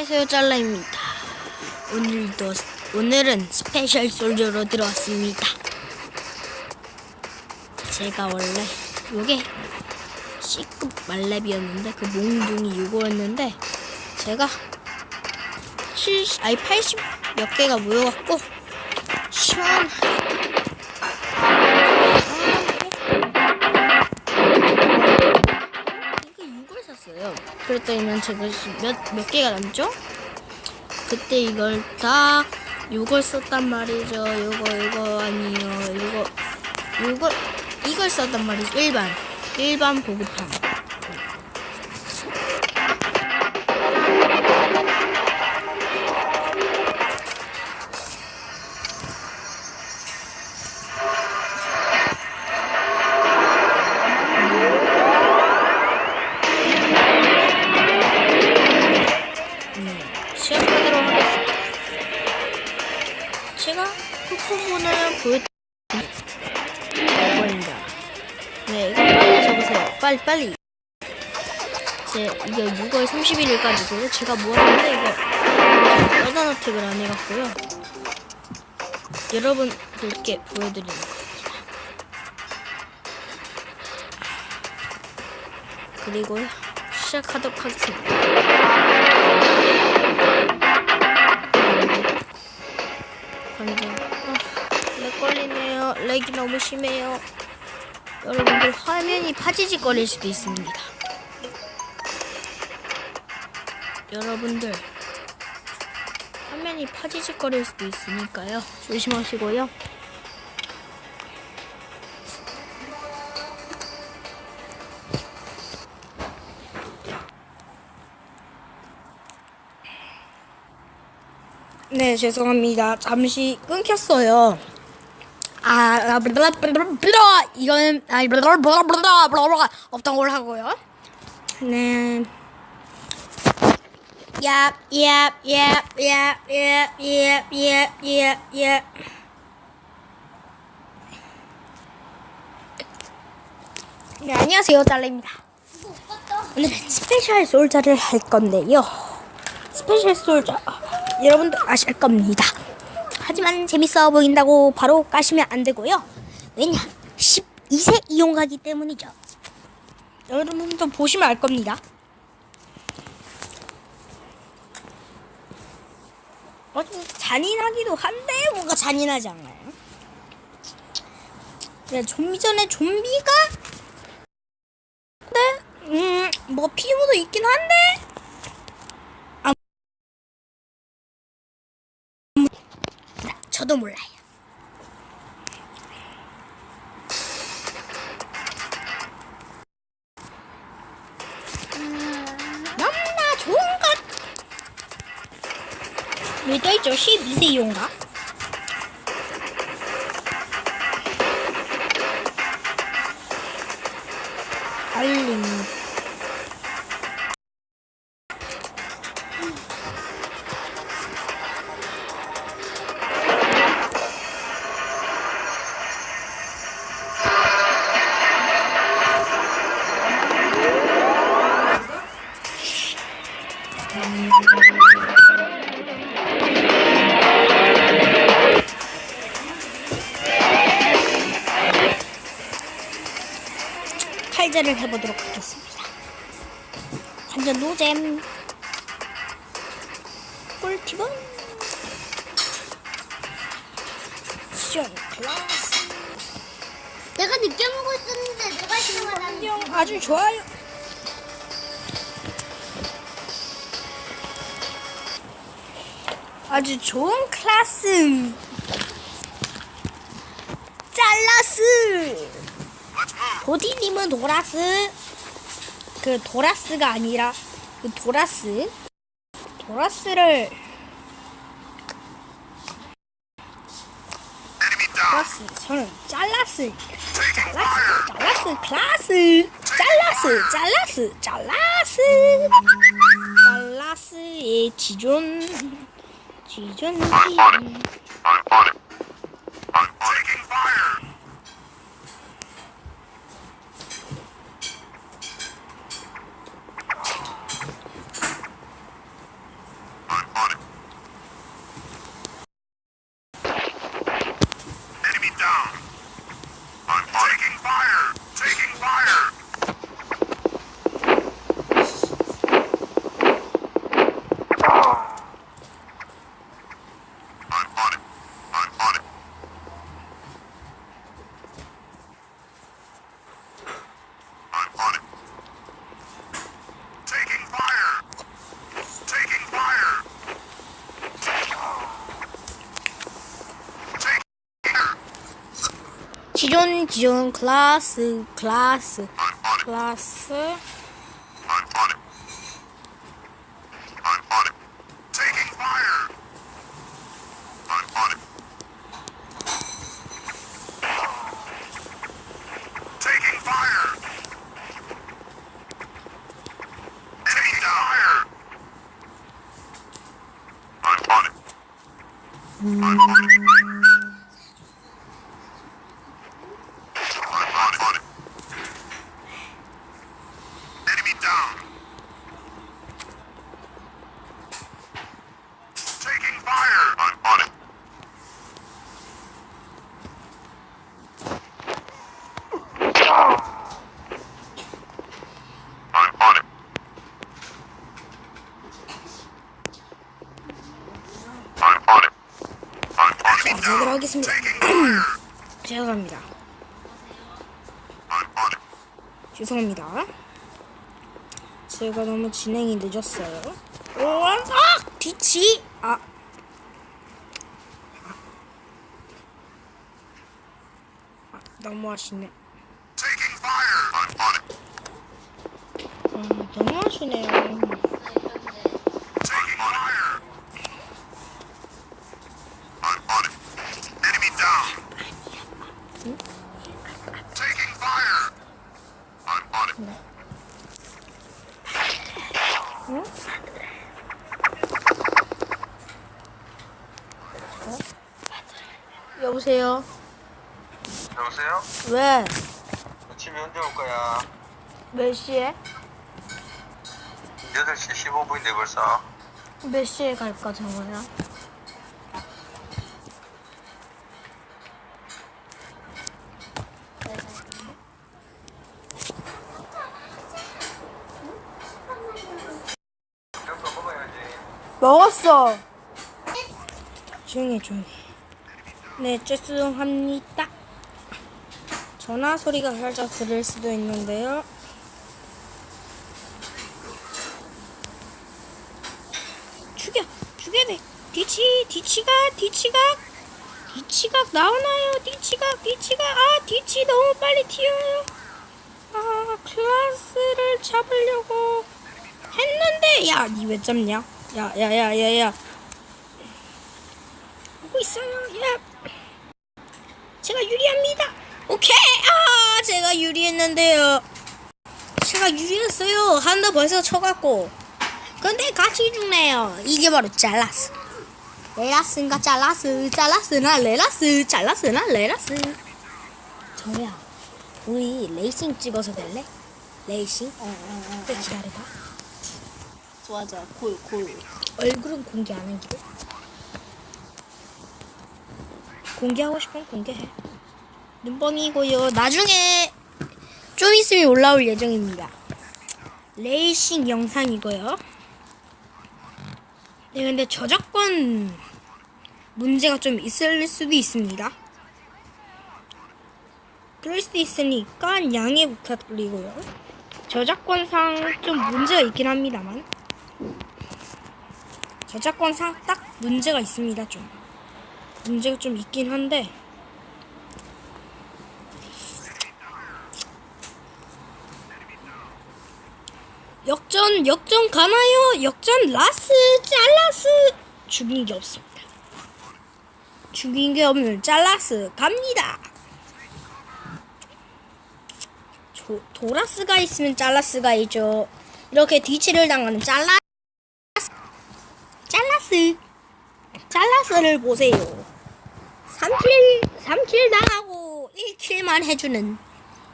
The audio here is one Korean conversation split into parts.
안녕하세요 짤라입니다. 오늘도 오늘은 스페셜 솔저로 들어왔습니다. 제가 원래 요게 C급 말렙이었는데 그 몽둥이 요거였는데 제가 70 아니 80 몇 개가 모여갖고 시원하게 샀어요 그랬더니만 제가 몇, 몇 개가 남죠? 그때 이걸 다 이걸 썼단 말이죠. 요거 이거 아니요. 이거 이걸 이걸 썼단 말이죠. 일반 일반 보급함. 포켓몬을 보여드립니다. 네, 이거 빨리 적으세요. 빨리, 빨리. 제, 이게 6월 31일까지고, 제가 뭐 하는데, 이거, 어택을 안 해갖고요. 여러분들께 보여드리는 겁니다. 그리고요, 시작하도록 하겠습니다. 아, 렉 걸리네요. 렉이 너무 심해요. 여러분들 화면이 파지직거릴 수도 있습니다. 여러분들 화면이 파지직거릴 수도 있으니까요. 조심하시고요. 네, 죄송합니다. 잠시 끊겼어요. 아, 이거는 아, 없던 걸 하고요. 네. 야, 야, 야, 야, 야, 야, 야, 야, 야. 네, 안녕하세요, 달래입니다. 오늘은 스페셜 솔저를 할 건데요. 스페셜 솔저 여러분도 아실 겁니다. 하지만 재밌어 보인다고 바로 까시면 안 되고요. 왜냐? 12세 이용하기 때문이죠. 여러분도 보시면 알 겁니다. 어, 좀 잔인하기도 한데 뭔가 잔인하지 않아요? 네, 좀비 전에 좀비가 네, 음, 뭐 피부도 있긴 한데 저도 몰라요. 너무나 좋은 것. 왜 떠있죠? 12세 이용가? 알림. 칼질을 해보도록 하겠습니다. 완전 노잼. 꿀팁은 시원 클라스. 내가 늦게 먹고 있었는데 누가 싫어하는 안녕, 아주 좋아요. 아주 좋은 클래스. 짤라스. 도디님은 도라스. 그 도라스가 아니라 그 도라스. 도라스를 도라스. 저는 짤라스. 짤라스. 짤라스 클라스. 짤라스. 짤라스. 짤라스. 짤라스의 지존. 지존. 지존 지존 클 하겠습니다. 죄송합니다. 죄송합니다. 제가 너무 진행이 늦었어요. 오, 아! 뒤치! 아. 아, 너무 하시네. 아, 너무 하시네요. Fire! I'm on it. 여보세요? 여보세요? 왜? 집에 언제 올 거야? 몇 시에? 8시 15분인데 벌써. 몇 시에 갈까, 정호야? 이런 거 먹어야지. 먹었어. 조용히 해, 조용히. 해. 네, 죄송합니다. 전화 소리가 살짝 들릴 수도 있는데요. 죽여, 죽여야 돼. 뒤치, 뒤치가, 뒤치가, 뒤치가 나오나요? 뒤치가, 뒤치가, 아, 뒤치 너무 빨리 튀어요. 아, 클라스를 잡으려고 했는데, 야, 니 왜 잡냐? 야, 야, 야, 야, 야. 하고 있어요. 야. 제가 유리합니다. 오케이. 아, 제가 유리했는데요. 제가 유리했어요. 한대 벌써 쳐갖고. 근데 같이 죽네요. 이게 바로 잘라스. 레라스인가 잘라스, 잘라스나 레라스, 잘라스나 레라스. 정우야, 우리 레이싱 찍어서 될래? 레이싱? 어, 어, 어. 그래, 기다려봐. 좋아 콜 콜. 얼굴은 공개 안 하기로. 공개하고 싶으면 공개해. 눈뻥이고요. 나중에 좀 있으면 올라올 예정입니다. 레이싱 영상이고요. 네, 근데 저작권 문제가 좀 있을 수도 있습니다. 그럴 수도 있으니까 양해 부탁드리고요. 저작권상 좀 문제가 있긴 합니다만. 저작권상 딱 문제가 있습니다 좀. 문제가 좀 있긴 한데. 역전 역전 가나요? 역전 라스 잘라스. 죽인 게 없습니다. 죽인 게 없는 잘라스 갑니다. 조, 도라스가 있으면 잘라스가 있죠. 이렇게 뒤치를 당하는 잘라 잘라스 잘라스를 보세요. 3킬 3킬 당하고 1킬만 해주는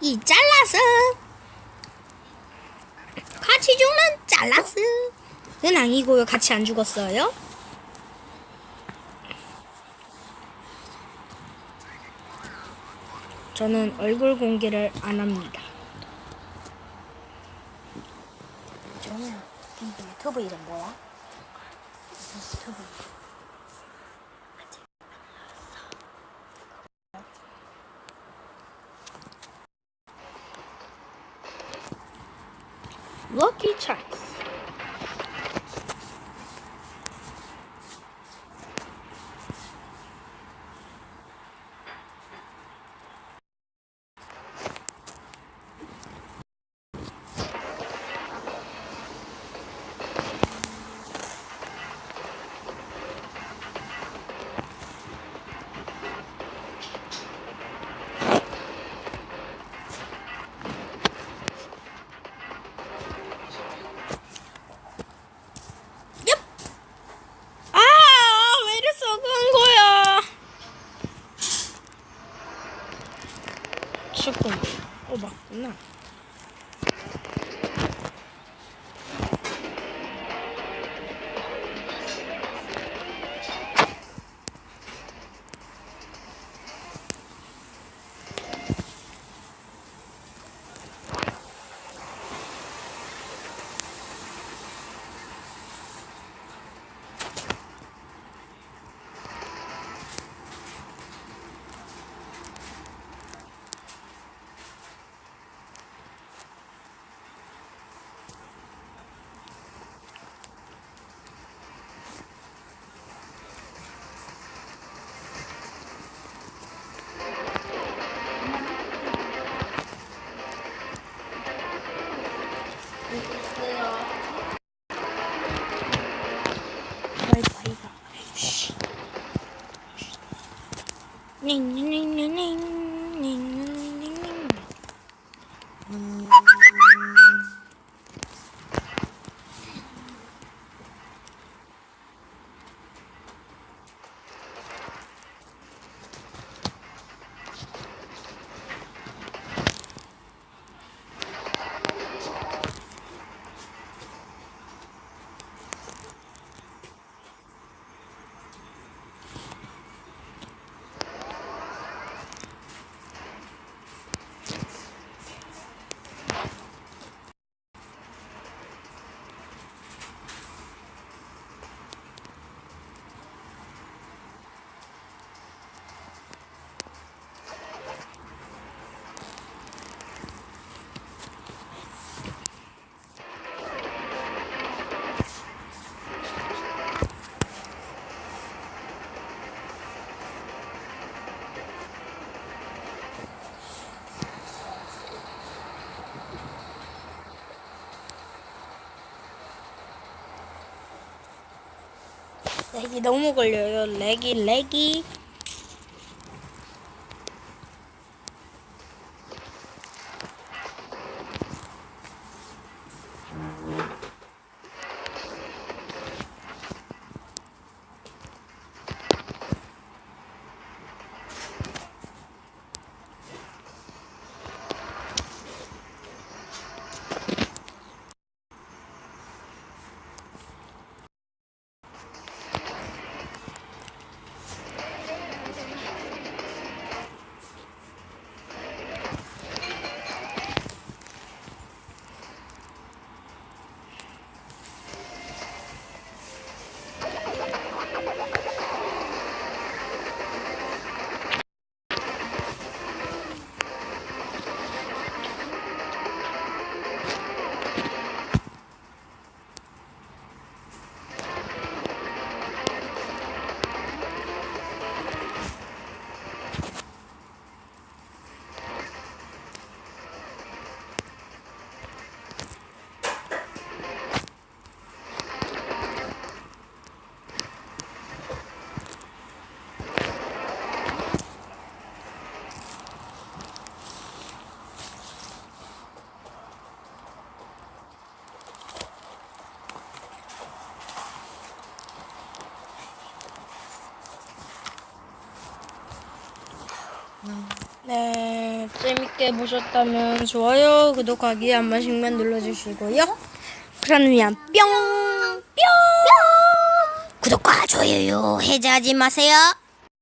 이 잘라스 같이 죽는 잘라스는 아니고요. 같이 안 죽었어요? 저는 얼굴 공개를 안 합니다. 저는 이 유튜브 이름 뭐야? 유튜브 Lucky Charms. 렉이 너무 걸려요. 렉이 렉이. 재밌게 보셨다면 좋아요, 구독하기 한 번씩만 눌러주시고요. 그럼 그냥 뿅! 뿅! 구독과 좋아요 해제하지 마세요.